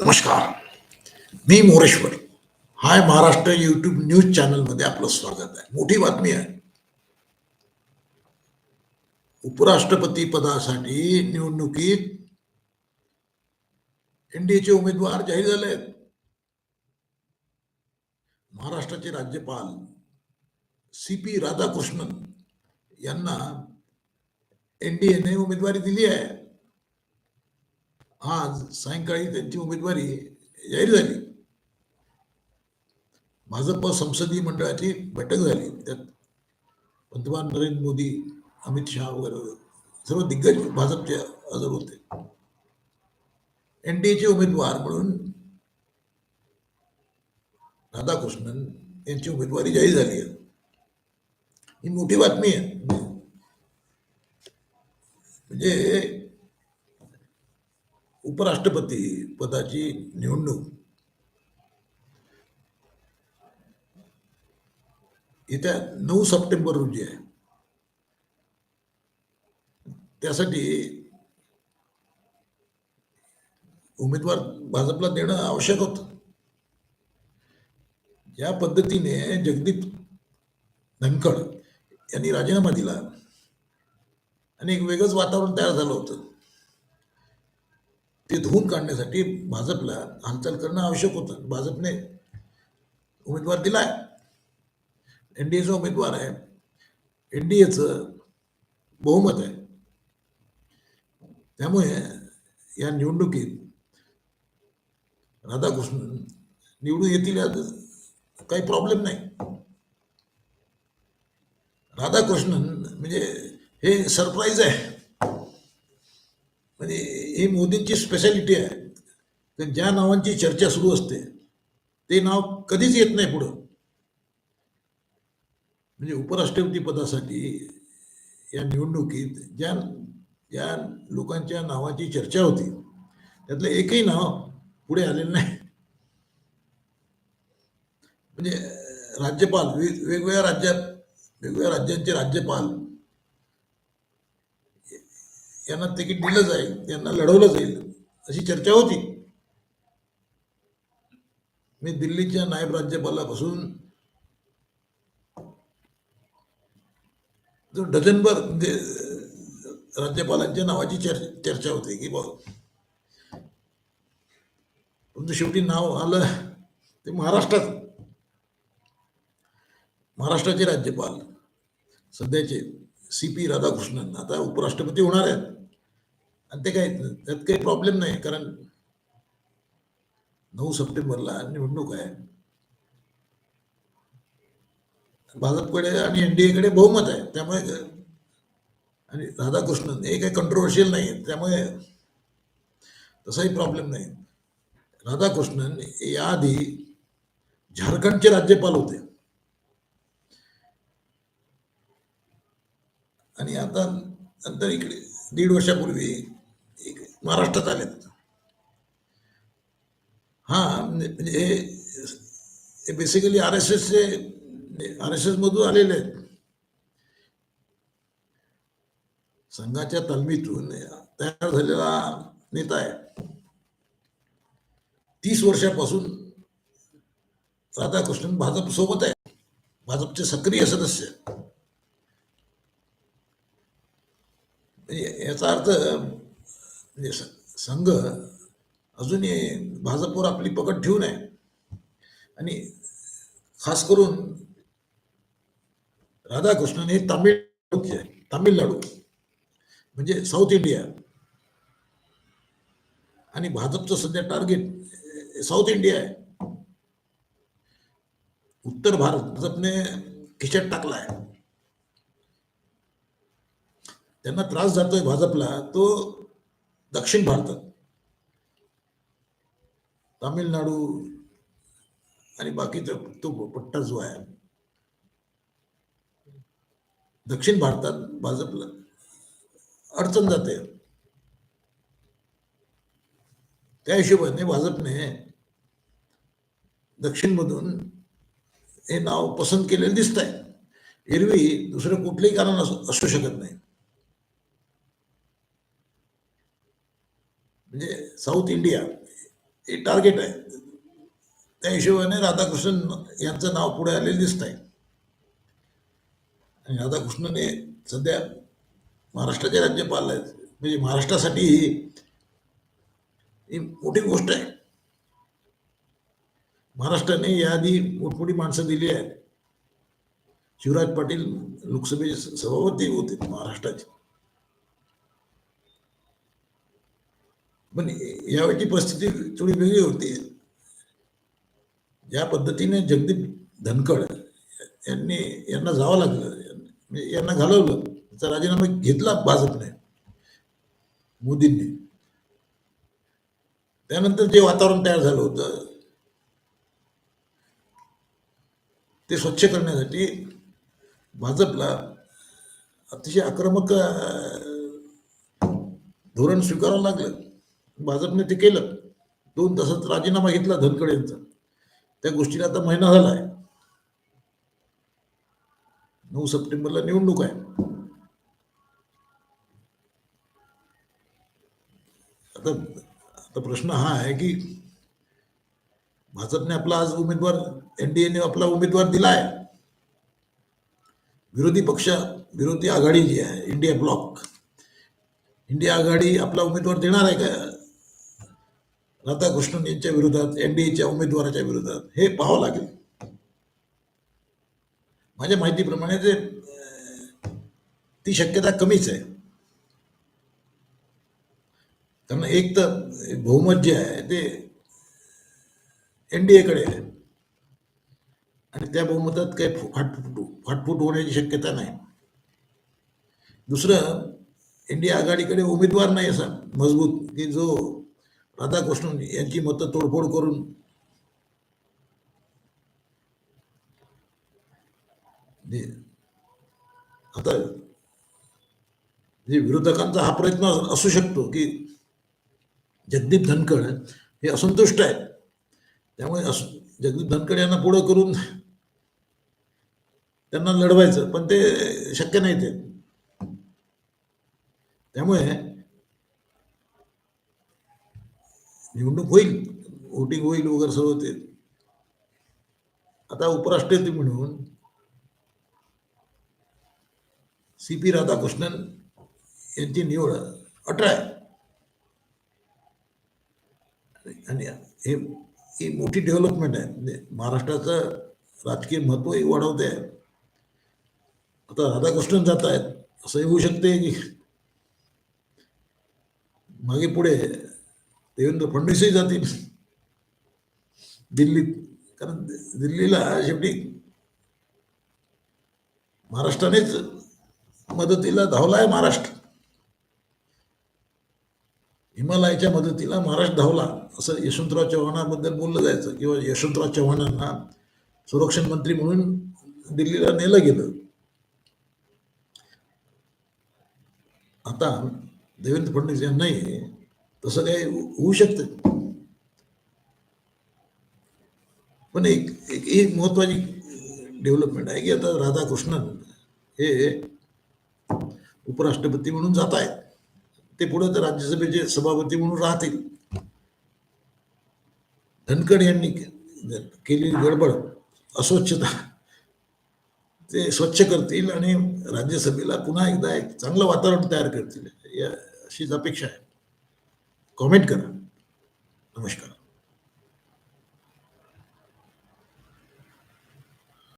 नमस्कार. मी Moreshwar. Hi Maharashtra YouTube news चॅनलमध्ये आपलं स्वागत आहे. मोठी बातमी आहे. उपराष्ट्रपती पदासाठी निवडणुकीत एनडीएचे उमेदवार जाहीर झाले महाराष्ट्राचे राज्यपाल सी पी राधाकृष्णन यांना एनडीएने उमेदवारी दिली आहे. आज सायंकाळी त्यांची उमेदवारी जाहीर झाली. भाजप संसदीय मंडळाची बैठक झाली. त्यात पंतप्रधान नरेंद्र मोदी, अमित शहा वगैरे सर्व दिग्गज भाजपचे हजर होते. एनडीएचे उमेदवार म्हणून राधाकृष्णन यांची उमेदवारी जाहीर झाली आहे. ही मोठी बातमी आहे. म्हणजे उपराष्ट्रपती पदाची निवडणूक. येत्या नऊ सप्टेंबर रोजी आहे. त्यासाठी उमेदवार भाजपला देणं आवश्यक होतं. या पद्धतीने जगदीप धनखड यांनी राजीनामा दिला. आणि एक वेगळंच वातावरण तयार झालं होतं. ते धुवून काढण्यासाठी भाजपला हालचाल करणं आवश्यक होतं. भाजपने उमेदवार दिला आहे एनडीएचा उमेदवार आहे. एनडीएचं बहुमत आहे. त्यामुळे या निवडणुकीत राधाकृष्णन निवडून येतील यात काही प्रॉब्लेम नाही. राधाकृष्णन म्हणजे हे सरप्राईज आहे. म्हणजे ही मोदींची स्पेशालिटी आहे. कारण ज्या नावांची चर्चा सुरू असते ते नाव कधीच येत नाही पुढं. म्हणजे उपराष्ट्रपती पदासाठी या निवडणुकीत ज्या ज्या लोकांच्या नावाची चर्चा होती त्यातलं एकही नाव पुढे आलेलं नाही. म्हणजे राज्यपाल वेग वेगवेगळ्या राज्यात वेगवेगळ्या राज्यांचे राज्यपाल यांना तिकीट दिलं जाईल त्यांना लढवलं जाईल अशी चर्चा होती. मी दिल्लीच्या नायब राज्यपालापासून जो डझनभर म्हणजे राज्यपालांच्या नावाची चर्चा चर्चा होते की बघ तुमचं शेवटी नाव आलं ते महाराष्ट्रात. महाराष्ट्राचे राज्यपाल सध्याचे सी पी राधाकृष्णन आता उपराष्ट्रपती होणार आहेत. आणि ते काही त्यात काही प्रॉब्लेम नाही कारण नऊ सप्टेंबरला निवडणूक आहे. भाजपकडे आणि एनडीएकडे बहुमत आहे. त्यामुळे आणि राधाकृष्णन हे काही कंट्रोवर्शियल नाही. त्यामुळे तसाही प्रॉब्लेम नाही. राधाकृष्णन याआधी झारखंडचे राज्यपाल होते. आणि आता नंतर इकडे दीड वर्षापूर्वी महाराष्ट्रात आलेत हा म्हणजे, म्हणजे हे हे बेसिकली आर एस एसचे आर एस एस मधून आलेले आहेत. संघाच्या तालमीतून तयार झालेला नेता आहे. तीस वर्षापासून राधाकृष्णन भाजप सोबत आहे. भाजपचे सक्रिय सदस्य. म्हणजे याचा अर्थ म्हणजे संघ अजूनही भाजपवर आपली पकड ठेवून आहे आणि खास करून राधाकृष्णन हे तामिळनाडूचे तामिळनाडू. म्हणजे साऊथ इंडिया. आणि भाजपचं सध्या टार्गेट साऊथ इंडिया आहे. उत्तर भारत भाजपने खिचट टाकला आहे त्यांना त्रास जातोय भाजपला. तो दक्षिण भारतात. तामिळनाडू आणि बाकीचा तो पट्टा जो आहे. दक्षिण भारतात भाजपला अडचण जाते. त्या हिशोबाने भाजपने दक्षिणमधून हे नाव पसंत केलेलं दिसत आहे एरवी दुसरं कुठलंही कारण असू असू शकत नाही. म्हणजे साऊथ इंडिया हे टार्गेट आहे. त्या हिशोबाने राधाकृष्णन यांचं नाव पुढे आलेलं दिसत आहे आणि राधाकृष्णन हे सध्या महाराष्ट्राचे राज्यपाल आहेत. म्हणजे महाराष्ट्रासाठी ही मोठी गोष्ट आहे. महाराष्ट्राने याआधी मोठमोठी माणसं दिली आहेत. शिवराज पाटील लोकसभेचे सभापती होते महाराष्ट्राचे. पण यावेळची परिस्थिती थोडी वेगळी होती. ज्या पद्धतीने जगदीप धनखड यांनी यांना जावं लागलं. म्हणजे यांना घालवलं. त्याचा राजीनामा घेतला भाजपने. मोदींनी. त्यानंतर जे वातावरण तयार झालं होतं ते स्वच्छ करण्यासाठी भाजपला अतिशय आक्रमक धोरण स्वीकारावं लागलं. भाजपने ते केलं. दोन तासात राजीनामा घेतला धनखड यांचा. त्या गोष्टीला आता महिना झाला आहे नऊ सप्टेंबरला निवडणूक आहे. आता आता प्रश्न हा आहे की भाजपने आपला आज उमेदवार एनडीएने आपला उमेदवार दिला आहे विरोधी पक्ष विरोधी आघाडी जी आहे इंडिया ब्लॉक. इंडिया आघाडी आपला उमेदवार देणार आहे का? राधाकृष्णन यांच्या विरोधात एनडीएच्या उमेदवाराच्या विरोधात हे पाहावं लागेल. माझ्या माहितीप्रमाणे ते ती शक्यता कमीच आहे. कारण एक तर बहुमत जे आहे ते एनडीएकडे आहे. आणि त्या बहुमतात काही फु- फाटफूट फाटफूट होण्याची शक्यता नाही. दुसरं इंडिया आघाडीकडे उमेदवार नाही असा मजबूत की जो राधाकृष्णन यांची मतं तोडफोड करून आता जे विरोधकांचा हा प्रयत्न असू शकतो की जगदीप धनखड हे असंतुष्ट आहेत. त्यामुळे अस जगदीप धनखड यांना पुढं करून त्यांना लढवायचं पण ते शक्य नाही ते. त्यामुळे निवडणूक होईल वोटिंग होईल वगैरे सर्व ते. आता उपराष्ट्रपती म्हणून सी पी राधाकृष्णन यांची निवड अठरा आहे. आणि हे ही मोठी डेव्हलपमेंट आहे. म्हणजे महाराष्ट्राचं राजकीय महत्त्वही वाढवते आहे. आता राधाकृष्णन जात आहेत. असंही होऊ शकते की मागे पुढे देवेंद्र फडणवीसही जातील. दिल्लीत कारण दिल्लीला शेवटी महाराष्ट्रानेच मदतीला धावला आहे महाराष्ट्र. हिमालयाच्या मदतीला महाराष्ट्र धावला असं यशवंतराव चव्हाणाबद्दल बोललं जायचं. किंवा यशवंतराव चव्हाणांना संरक्षण मंत्री म्हणून दिल्लीला नेलं गेलं. आता देवेंद्र फडणवीस यांनाही तसं काही होऊ शकतं. पण एक एक एक महत्वाची डेव्हलपमेंट आहे की आता राधाकृष्णन हे उपराष्ट्रपती म्हणून जात आहेत. ते पुढे तर राज्यसभेचे सभापती म्हणून राहतील. धनखड यांनी केलेली गडबड अस्वच्छता ते स्वच्छ करतील आणि राज्यसभेला पुन्हा एकदा एक चांगलं वातावरण तयार करतील या अशीच अपेक्षा आहे. कॉमेंट करा नमस्कार